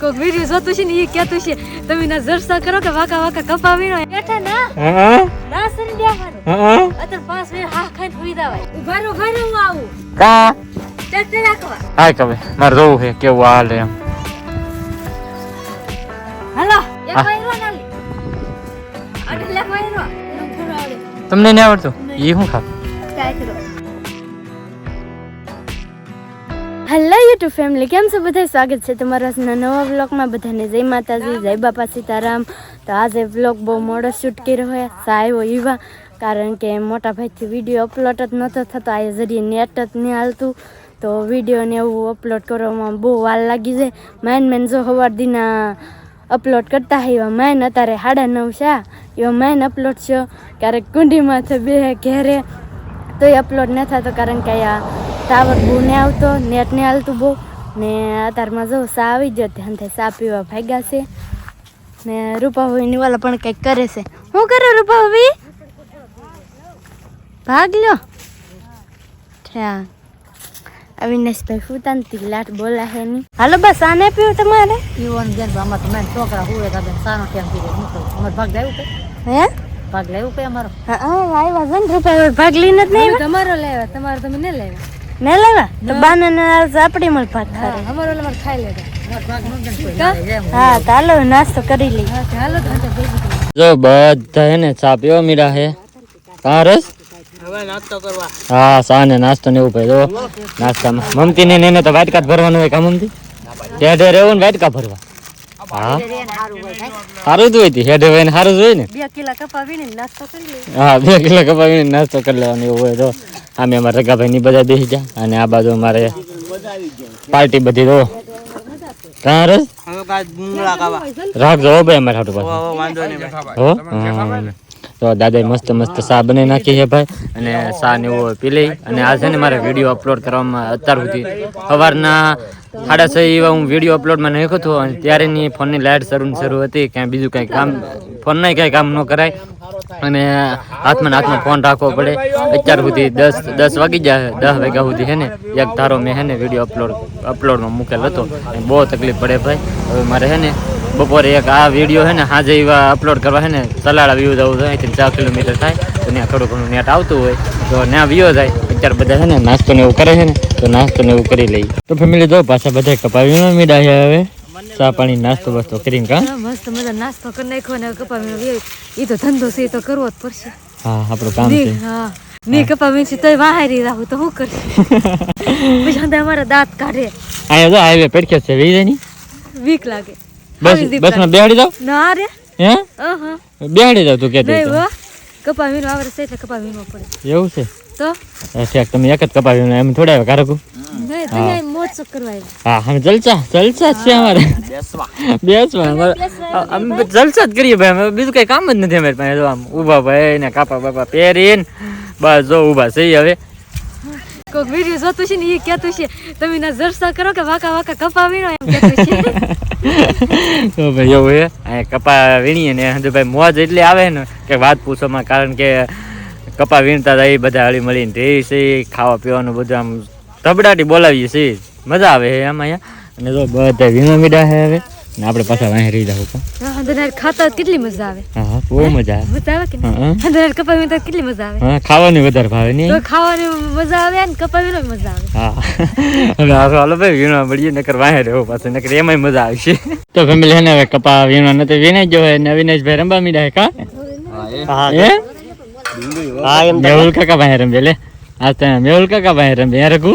કોઈક વીડિયો જોતું છે ને એ કહેતું છે તમે ના જરસા કરો કે વાકા વાકા કપા વીણો. બેઠા ના. હા ના સરી દેવાનું હા અતર પાંચ મિનિટ હા ખાઈને હોઈ જવાય. ઊભા રહો ઊભા હું આવું. કા? ટ્રેક્ટર રાખવા. હાય કવે મારે જોવું છે કેવું હાલે એમ. હાલો એક વાયરો ના લે વાયરો. તમને નહીં આવડતું? એ શું ખા ટ્રાય કરો હેલો યુટ્યુબ ફેમિલી કેમ છો? બધા સ્વાગત છે તમારા નવા વ્લોગમાં. બધાને જય માતાજી, જય બાપા સીતારામ. તો આજે વ્લોગ બહુ મોડો શૂટ કર્યો હોય સાયો એવા કારણ કે મોટા ભાઈથી વીડિયો અપલોડ જ નહોતો થતો. આ જરીએ નેટ જ નહીં હાલતું. તો વિડીયોને એવું અપલોડ કરવામાં બહુ વાર લાગી જાય. માઇન મેન જો હવાર દીના અપલોડ કરતા એવા માઇન અત્યારે સાડા નવ છે. એવા માઇન અપલોડ છે. ક્યારેક કુંડીમાંથી બે ઘેરે. તો એ અપલોડ ન થતો કારણ કે આ ટાવર બહુ ને આવતો નેટ ને હાલતું બહુ. ને અત્યારમાં જો સા આવી ગયો ધ્યાન થાય સા પીવા ભાગ્યા છે. ને રૂપાભાઈની વાલા પણ કંઈક કરે છે. શું કરે રૂપાભાઈ? ભાગ લ્યો ઠ્યા અવિનાશભાઈ ફૂતાનથી લાટ બોલા હે ની. હાલો બસ આ ને પીવું તમારે? પીવાનું તો આમાં તો મેં છોકરા હોય તા સાનો કેમ પીવો મૂકો અમારે ભાગ જાય હે? ભાગ લેવું કે અમારો? હા આવ્યા છે ને રૂપિયા ભાગ લઈને જ નહીં તમારો લેવા તમારો તમે ન લેવા ન લેવા તો બાને ને આપડી મળ ભાગ ખારે અમારો અમારે ખાઈ એમ. હા ચાલો નાસ્તો કરી લઈ હાલો જો બધા હે ને ચા પીવા મીરા હે. કા રસ હવે નાસ્તો કરવા. હા સા ને નાસ્તો ને એવું ભાઈ જો. નાસ્તામાં. મમતી ને એને તો વાટકા જ ભરવાનું હોય કા મમતી? હેઠે રહેવું ને વાટકા ભરવા. હા? સારું જ હોય તી હેઠે હોય સારું જ હોય ને. બે કિલા કપા નાસ્તો કરી લઈ હા બે કિલો કપાવીને નાસ્તો કરી લેવાનો એવું હોય તો. આમે અમારા રગાભાઈ ની બધા બેસી જા અને આ બાજુ અમારે પાર્ટી બધી તો. કાં રસ હવે કાજ મુંગળા ખાવા. રાખજો હો ભાઈ અમારે હાટુ. તો દાદાએ મસ્ત મસ્ત સા બનાવી નાખી છે ભાઈ અને સા ને એવું પી લઈ અને આ છે ને મારે વીડિયો અપલોડ કરવામાં અત્યાર સુધી. સવારના સાડા છ એવા હું વીડિયો અપલોડમાં નાખ્યો હતો અને ત્યારેની ફોનની લાઇટ શરૂ શરૂ હતી, ક્યાંય બીજું કાંઈ કામ ફોનના કાંઈ કામ ન કરાય. અને હાથમાં ને હાથમાં ફોન રાખવો પડે. અત્યાર સુધી દસ દસ વાગી જાય દસ વાગ્યા સુધી હે ને, એક ધારો મેં હે ને વીડિયો અપલોડ અપલોડમાં મૂકેલ હતો. અને બહુ તકલીફ પડે ભાઈ. હવે મારે હે ને બપોરે એક આ વીડિયો છે ને, હાજે એવા અપલોડ કરવા હે ને સલાડા વ્યૂ જવું થાય અહીંથી ચાર કિલોમીટર થાય, તો ત્યાં થોડું ઘણું નેટ આવતું હોય. તો ત્યાં વ્યૂ જાય અત્યારે બધા છે ને નાસ્તો ને એવું કરે છે ને તો નાસ્તો ને એવું કરી લઈએ. તો ફેમિલી જો પાછા બધા કપાવી મીડા છે હવે. ચા પાણી નાસ્તો બાસ્તો કરીને કા? મસ્ત મજા નાસ્તો કરી નાખ્યો ને કપાવી એ તો ધંધો છે એ તો કરવો જ પડશે. હા આપણું કામ છે. હા. મેં કપાવી છે તોય વાહારી રાહું તો શું કરશે? પછી અમારા દાંત કાઢે. અહીંયા જો હાઈવે પેડખ્યો છે વીજે ની. વીક લાગે. બસ બસમાં બેહાડી જાવ ના રે. હે. બેહાડી જાવ તું કે નહીં કપા વીણવા આવડે છે એટલે કપા વીણવો પડે. એવું છે? તો? ઠેક તમે એક જ કપાવી એમ થોડા આવ્યા કારકુ હા. અમે જલસા જલસા છે અમારે. બેસવા. અમે જલસા જ કરીએ ભાઈ. અમે બીજું કઈ કામ જ નથી અમારી પાસે. જો આમ ઊભા ભાઈ ને કાપા બાપા પહેરીને બસ જો ઊભા છે હવે. કોક વીડિયો જોતું છે ને એ કહેતું છે તમે ના જલસા કરો કે વાકા વાકા કપા વીણો એમ કહેતું છે. તો ભાઈ એવું હે કપા વીણીએ ને હજુ ભાઈ મોજ એટલી આવે ને કે વાત પૂછવામાં કારણ કે કપા વીણતા રહી બધા હળી મળીને રહી છે ખાવા પીવાનું બધું આમ ધબડાટી બોલાવીએ છીએ મજા આવે છે એમાં અહીંયા. અને જો બધા વીણો મીડા છે હવે. ને આપણે પાછા વાંહી રહી જાવ હા, અંદર ખાતા કેટલી મજા આવે. હા હા બહુ મજા આવે. મજા આવે કે નહીં? હા અંદર કપા વીણતા કેટલી મજા આવે? હા ખાવાની વધારે ભાવે નહીં? તો ખાવાની મજા આવે અને કપા વીણો મજા આવે. હા. હવે હાલો હાલો ભાઈ વીણવા મળીએ નકર વાહે રહેવો પાછું નકર એમાંય મજા આવશે. તો ફેમિલી હેને હવે કપા વીણવા નથી વીણાઈ ગયો હોય ને અવિનાશભાઈ રંબા મીડા હે કા? એ હા? એમ મેહુલ કાકા ભાઈ રંબે લે. આ તો મેહુલ કાકા ભાઈ રંબે યાર રઘુ?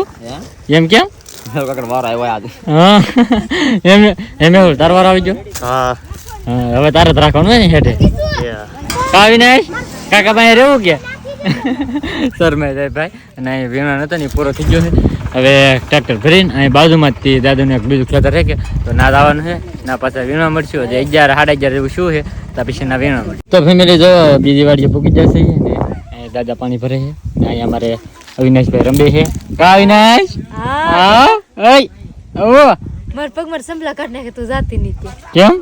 એમ કેમ? વાર આવ્યો આજે. હા? એમ એમ મેહુલ તાર વાર આવી ગયો? હા. હા, હવે તારે જ રાખવાનું ને હેઠે. કા અવિનાશ કાકા ભાઈ રહેવું કે? શરમાઈ જાય ભાઈ. અને અહીં વીણા નતો ને પૂરો થઈ ગયો છે. હવે ટ્રેક્ટર ભરીને અહીં બાજુમાં જ ને દાદુને એક બીજું ખેતર છે કે? તો ના દાવાનું છે ના પાછા વીણા મળશું. હજી અગિયાર સાડા અગિયાર જેવું શું છે તો પછી ના વીણા મળશે તો ફેમિલી જો બીજી વાડીએ પૂકી જશે દાદા પાણી ભરે છે. ને અહીં અમારે અવિનાશભાઈ રમે છે. કા અવિનાશ? હા. ઓય. ઓ માર પગ માર સંભલા કાઢ નાખે તું જાતી નહીં કેમ?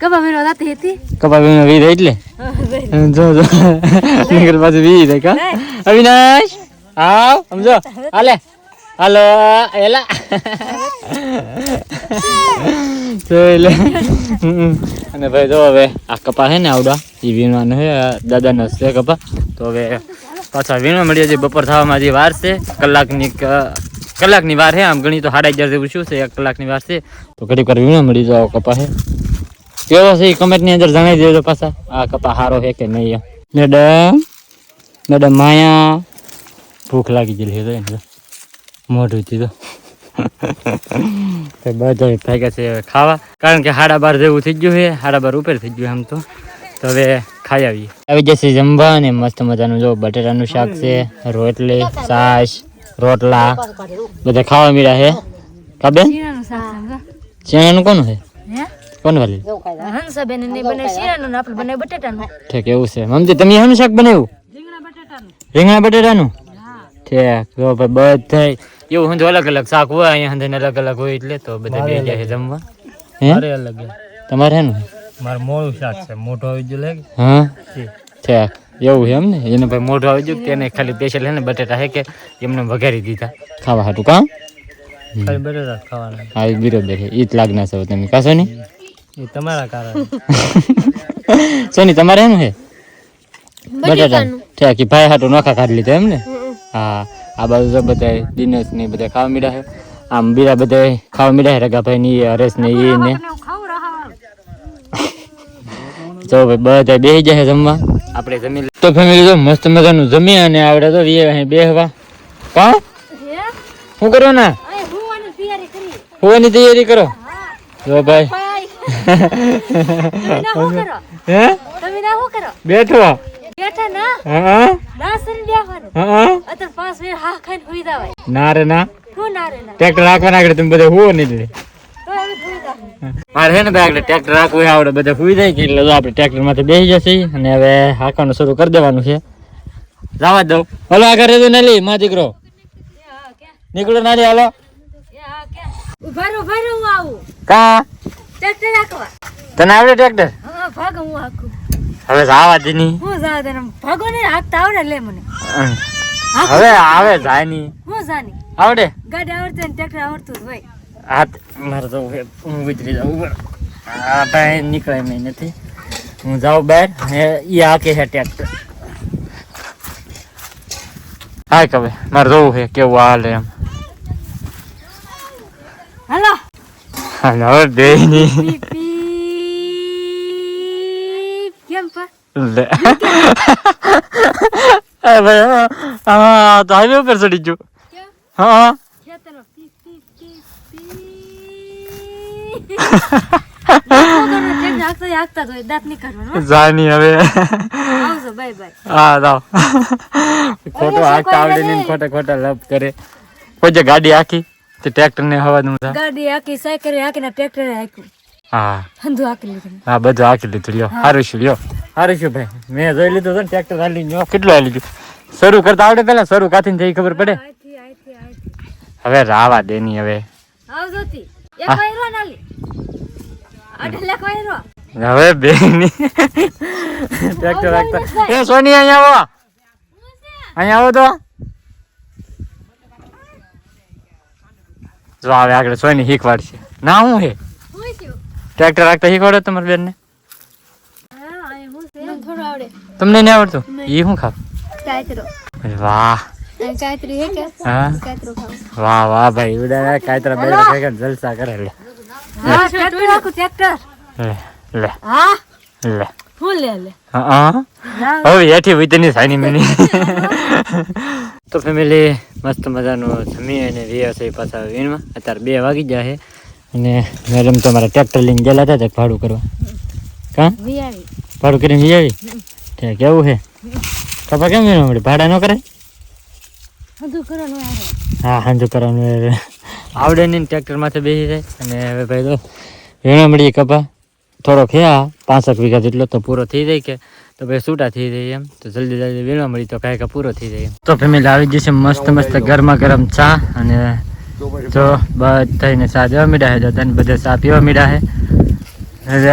કબા મેનો જાતી હતી? કબા મેનો વી એટલે? જો જો. નીકળ પાછું વી જાય કા અવિનાશ? આવ સમજો. હાલે. હાલો એલા. જોઈ લે. હમ. અને ભાઈ જો હવે આ કપા છે ને આવડા વીણવાનો છે દાદાનો છે કપા. તો હવે પાછા વીણવા મળીએ છીએ બપોર થવામાં જે વાર છે કલાકની કલાકની વાર છે. આમ ગણી તો સાડા અગિયાર જેવું શું છે એક કલાકની વાર છે. તો ઘડી વાર વીણવા મળી જાવ કપા છે કેવો છે એ કમેન્ટની અંદર જણાવી દેજો પાછા. આ કપા સારો છે કે નહીં મેડમ મેડમ માયા. ભૂખ લાગી ગયેલી છે તો મોઢું તો. તો બધા ભાગ્યા છે ખાવા. કારણ કે સાડા બાર જેવું થઈ ગયું છે સાડા બાર ઉપર થઈ ગયું આમ તો. તો હવે ખાઈ આવીએ આવી જશે જમવા અને મસ્ત મજાનું જો બટેટાનું શાક છે રોટલી છાશ રોટલા બધા ખાવા મળ્યા છે કા બેન શીરાનું શાક સમજો ચણાનું કોનું છે હે? કોણ વાલી? હંસાબેન ને બને શીરાનું આપણે બને બટેટાનું. ઠીક એવું છે. મમતી તમે શાનું શાક બનાવ્યું? રીંગણા બટેટાનું. ઠીક ભાઈ બધા એવું હું અલગ અલગ શાક હોય અહીંયા અલગ અલગ હોય એટલે તો બધા બે જાય જમવા. હે? અલગ. તમારે હેનું? મારે મોડું શાક છે. મોટો આવી ગયું લાગે હા? છે. એવું છે એમ ને? એને ભાઈ મોઢું આવી ગયું તેને ખાલી સ્પેશિયલ હે ને બટેટા હે કે એમને વઘારી દીધા? ખાવા હાટું કામ ખાલી બટેટા ખાવાના. હા એ બરોબર છે. એ જ લાગના છો તમે કાશો ને એ તમારા કારણે. સોની તમારે એનું છે બટેટા. છે કે ભાઈ હાટું નોખા કાઢી લીધા એમ ને? હા આ બાજુ તો બધા દિનેશ ને બધા ખાવા મીડા છે. આમ બીજા બધા ખાવા મીડા છે રગાભાઈ ની હરેશ ને એ ને તો ભાઈ બધા બેસી જાય જમવા. આપણે જમી તો ફેમિલી તો મસ્ત મજાનું જમી અને આવડે તો વીએ અહીં બેહવા. કોણ શું કરો ને? હોવાની તૈયારી કરો. જો ભાઈ. હે? તમે ના શું કરો? બેઠો બેઠા ના? હા ના બેહવાનું. હા અત્યારે પાંચ મિનિટ હા ખાઈને હુઈ જવાય. ના રે ના. શું ના રે ના. ટ્રેક્ટર રાખવાના આગળ તમે બધા હુવો નહીં મારે છે ને ભાઈ આપણે ટ્રેક્ટર રાખવું હોય આવડે બધા સુઈ જાય કે એટલે તો આપણે ટ્રેક્ટરમાંથી બેસી જશે અને હવે હાંકવાનું શરૂ કરી દેવાનું છે. જવા દઉં. હલો આગળ રહેજો ને લઈ માં દીકરો. નીકળો ના હાલો. ઊભા રહો ઊભા રહો હું આવું. કા? ટ્રેક્ટર રાખવા તને આવડે ટ્રેક્ટર હા ભાગ હું હાકું. હવે જવા દે ની. હું જાવ તને ભાગો ને હાકતા આવડે લે મને. હવે આવે જાય ની. હું જાની. આવડે? ગાડી આવડતી ટ્રેક્ટર આવડતું હોય. હાથ મારે જવું છે હું ઉતરી જાઉં. ઉપર આ ભાઈ નીકળે મેં નથી. હું જાઉં બહાર એ ઈ કે છે ટ્રેક્ટર હા કવે મારે જોવું છે કેવું હાલે એમ. હાલો. અને હવે બે ની. પીપ, પીપ. કેમ પર ભાઈ હા, હા હાઈવે ઉપર ચડી ગયો. હા ખેતરમાં પીપ, પીપ, પીપ, પીપ. ટ્રેક્ટર હાંકતા હોય, હાંકતા જ હોય દાંત નહીં કાઢવાનો હો. જાની હવે. આવજો બાય બાય. હા જાઓ. ખોટો હાંકતા આવડે ને ખોટા ખોટા લપ કરે. કોઈ જે ગાડી આખી તે ટ્રેક્ટર ને હવા દઉં ગાડી આખી સાયકલ હાંકીને ટ્રેક્ટર હા. હંધું હાંકી લીધું હા બધું આખી લીધું. લ્યો સારું છું લ્યો. સારું છું ભાઈ. મેં જોઈ લીધું તો ને ટ્રેક્ટર હાલી ગયો કેટલું હાલી ગયું શરૂ કરતા આવડે પેલા શરૂ કાથી જઈ ખબર પડે. હવે રાવા દેની હવે. આવજો હવે બેની. ટ્રેક્ટર રાખતા. એ સોની અહીંયા આવો. અહીંયા આવો તો. જો આવે આગળ સોની શીખવાડશે. ના હું હે? ટ્રેક્ટર રાખતા શીખવાડો તમારી બેનને? હા, અહીં હું છે. થોડું આવડે. તમને નહીં આવડતું? એ શું ખાવ? વાહ. કાતરી હે કે? હા. કાતરો ખાવું. વાહ વાહ ભાઈ ઉડા કાતરા બેડા ભેગા જલસા કરે લે. હા, ટ્રેક્ટર હાંકું, ટ્રેક્ટર. લે લે. હા, લે. હું લે લે. હા હવે હેઠી વિતની સાની મેની. તો ફેમિલી મસ્ત મજાનું જમી અને રહ્યા છે પાછા વીણમાં અત્યારે બે વાગી ગયા છે. અને મેડમ તો મારા ટ્રેક્ટર લઈને ગયેલા હતા તે ભાડું કરવા. કા? ભાડું કરીને વી આવી? કેવું છે? ખબર કેમ વીણવા મળે ભાડા ન કરાય. હા હાંજુ કરવાનું આવડે નહીં ટ્રેક્ટર માથે બેસી જાય. અને હવે ભાઈ તો વીણવા મળીએ કપા. થોડો ખયા પાંસઠ વીઘા જેટલો તો પૂરો થઈ જાય કે. તો ભાઈ છૂટા થઈ જાય એમ. તો જલ્દી જલ્દી વીણવા મળી તો કાંઈ કાંઈ પૂરો થઈ જાય તો ફેમિલી આવી જશે મસ્ત મસ્ત ગરમા ગરમ ચા અને જો બધાને ચા દેવા મીડા છે. દાદાને બધા ચા પીવા મીડા છે.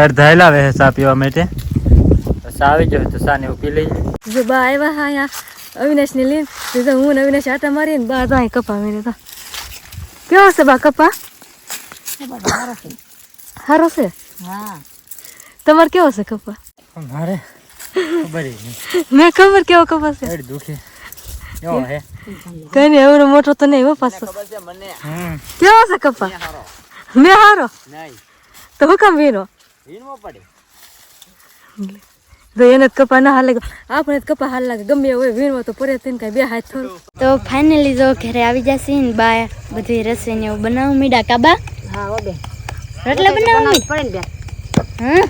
અડધા લાવે છે ચા પીવા માટે. તો ચા આવી જાય તો ચા ને એવું પી લઈએ. જો બા આવ્યા હા અહીંયા અવિનાશ ને લઈને તો જો હું ને અવિનાશ આટા મારીને બા તો અહીં કપા મેં તો. કેવો છે બા કપા? સારો છે. હા. તમારે કેવો છે કપા? મારે મેં ખબર કેવો કપા છે? દુખે. કઈ નઈ એવડો મોટો તો નહીં હો પાછો. કેવો છે કપા? મેં હારો. તો હું કામ વીરો તો એને જ કપા ના હાલે આપણે જ કપા હાલ લાગે. ગમે હોય વીણવા તો પડે તેને કઈ બે હાથ થોડું. તો ફાઇનલી જો ઘરે આવી જશે ને બા બધી રસોઈ ને એવું બનાવું મીડા. કાબા હા હો રોટલા બનાવું પડે ને બેન હા?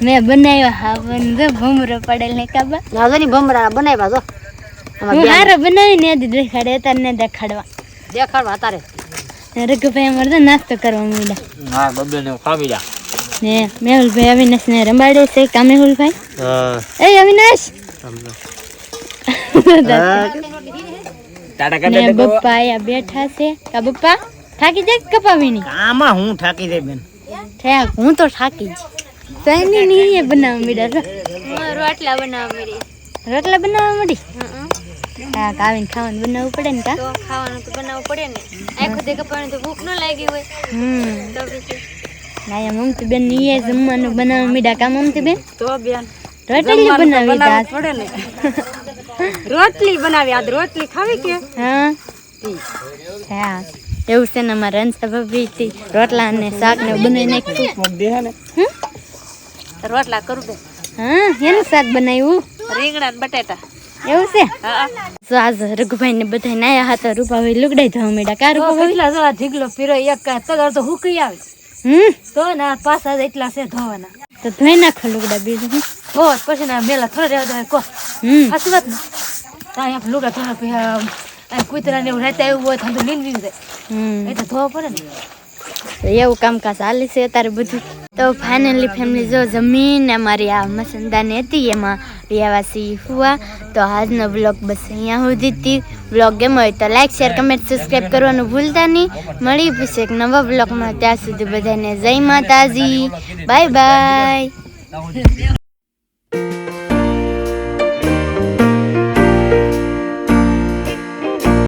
મેં બનાવ્યો હાવન જો ભમરો પડેલ ને કાબા ના જો ની ભમરા બનાવ્યા જો. હું હારો બનાવી ને જ દેખાડે તાર ને દેખાડવા. દેખાડવા તારે રઘુભાઈ અમારે તો નાસ્તો કરવા મીડા હા બબે ને ખાવી જા ને મેહુલભાઈ અવિનાશ ને રમાડે છે. કા મેહુલભાઈ હા. એ અવિનાશ! ને બપ્પા બેઠા છે. કા બપ્પા? થાકી જાય કપાવીની? આમાં હું થાકી જાય બેન? ઠેક હું તો થાકી જ. સૈની ની બનાવવા મીડા છો? રોટલા બનાવવા મળી રોટલા બનાવવા મળી હા કાવીને ખાવાનું બનાવવું પડે ને કા? ખાવાનું તો બનાવવું પડે ને. આખો દે કપાવાનું તો ભૂખ ન લાગી હોય. હમ. તો પછી ના યા મમતી બેનની એ જમવાનું બનાવવા મીડા કા મમતી બેન તો બેન રોટલી બનાવી તા પડે ને. રોટલી બનાવી આજ રોટલી ખાવી કે? હા. હા. એવું છે ને અમારે ભાભી રોટલા અને શાક ને બનાવી નાખ્યું. રોટલા કરું બેન. હા એનું શાક બનાવ્યું. રીંગણા ને બટાટા. એવું છે? તો આજ રઘુભાઈ ને બધા નાયા હતા રૂપાભાઈ લુગડાઈ ધોવા મેડા કા રૂપાભાઈ? જો આ ઢીગલો પીરો એક કાંઈ તો હુકી આવે. હમ? તો ના જ એટલા છે ધોવાના. તો ધોઈ નાખો લુગડા બીજું હું. પછી ના મેલા થોડા રહેવા દે કો. હમ. સાચી વાત ને? ત્યાં આપણે લુગડા આ કૂતરા ને એવું રહેતા એવું હોય તો લીન લીન જાય એ તો ધોવા પડે ને. એવું કામકાજ ચાલે છે અત્યારે બધું. તો ફાઇનલી ફેમિલી જો જમીન અમારી આ મસંદાની હતી, એમાં રિયાવાસી હુઆ. તો આજનો બ્લોગ બસ અહીંયા સુધી હતી બ્લોગ ગેમ હોય તો લાઈક શેર કમેન્ટ સબસ્ક્રાઈબ કરવાનું ભૂલતા નહીં. મળી પછી એક નવા બ્લોગમાં ત્યાં સુધી બધાને જય માતાજી. Bye bye